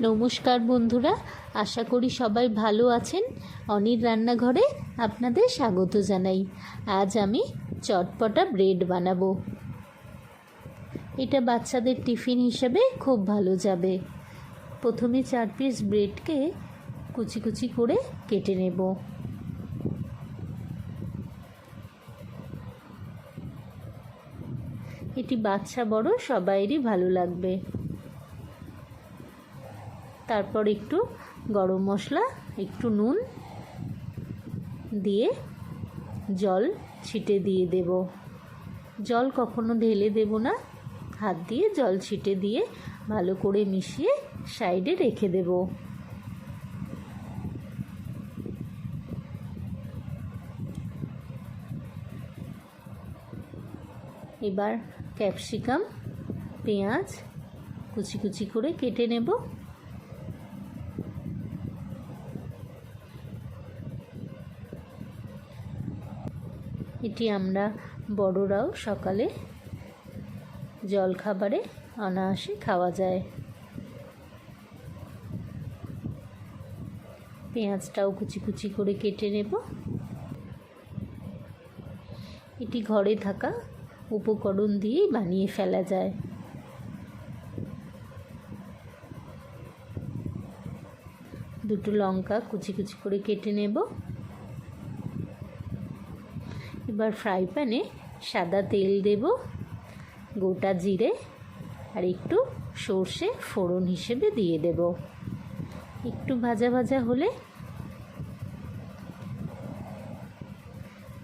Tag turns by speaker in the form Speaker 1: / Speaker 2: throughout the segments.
Speaker 1: নমস্কার বন্ধুরা, আশা করি সবাই ভালো আছেন। অনির রান্নাঘরে আপনাদের স্বাগত জানাই। আজ আমি চটপটা ব্রেড বানাবো। এটা বাচ্চাদের টিফিন হিসেবে খুব ভালো যাবে। প্রথমে চার পিস ব্রেডকে কুচি কুচি করে কেটে নেব। এটি বাচ্চা বড়, সবাইরই ভালো লাগবে। তারপর একটু গরম মশলা, একটু নুন দিয়ে জল ছিটে দিয়ে দেব। জল কখনো ঢেলে দেব না। হাত দিয়ে জল ছিটে দিয়ে ভালো করে মিশিয়ে সাইডে রেখে দেব। এবার ক্যাপসিকাম, পেঁয়াজ কুচি কুচি করে কেটে নেব। এটি আমরা বড়রাও সকালে জলখাবারে অনায়াসে খাওয়া যায়। পেঁয়াজটাও কুচি কুচি করে কেটে নেব। এটি ঘরে থাকা উপকরণ দিয়েই বানিয়ে ফেলা যায়। দুটো লঙ্কা কুচি কুচি করে কেটে নেব। এবার ফ্রাই প্যানে সাদা তেল দেব, গোটা জিরে আর একটু সর্ষে ফোড়ন হিসেবে দিয়ে দেব। একটু ভাজা ভাজা হলে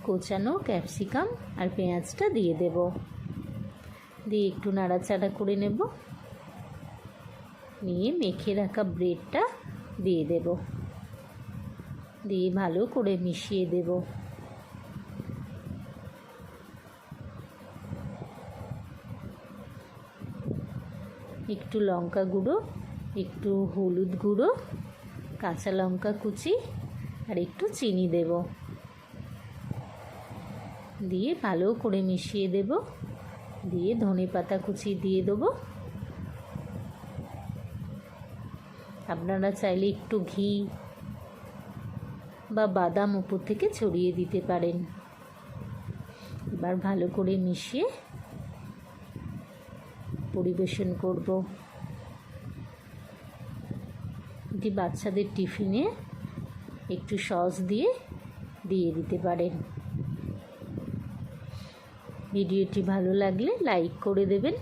Speaker 1: কোচানো ক্যাপসিকাম আর পেঁয়াজটা দিয়ে দেব। দিয়ে একটু নাড়াচাড়া করে নেব। নিয়ে মেখে রাখা ব্রেডটা দিয়ে দেব। দিয়ে ভালো করে মিশিয়ে দেব। একটু লঙ্কা গুঁড়ো, একটু হলুদ গুঁড়ো, কাঁচা লঙ্কা কুচি আর একটু চিনি দেব। দিয়ে ভালো করে মিশিয়ে দেব। দিয়ে ধনে পাতা কুচি দিয়ে দেবো। আপনারা চাইলে একটু ঘি বা বাদাম উপর থেকে ছড়িয়ে দিতে পারেন। এবার ভালো করে মিশিয়ে পরিবেশন করব। এটি বাচ্চাদের টিফিনে একটু সস দিয়ে দিয়ে দিতে পারেন। ভিডিওটি ভালো লাগলে লাইক করে দেবেন।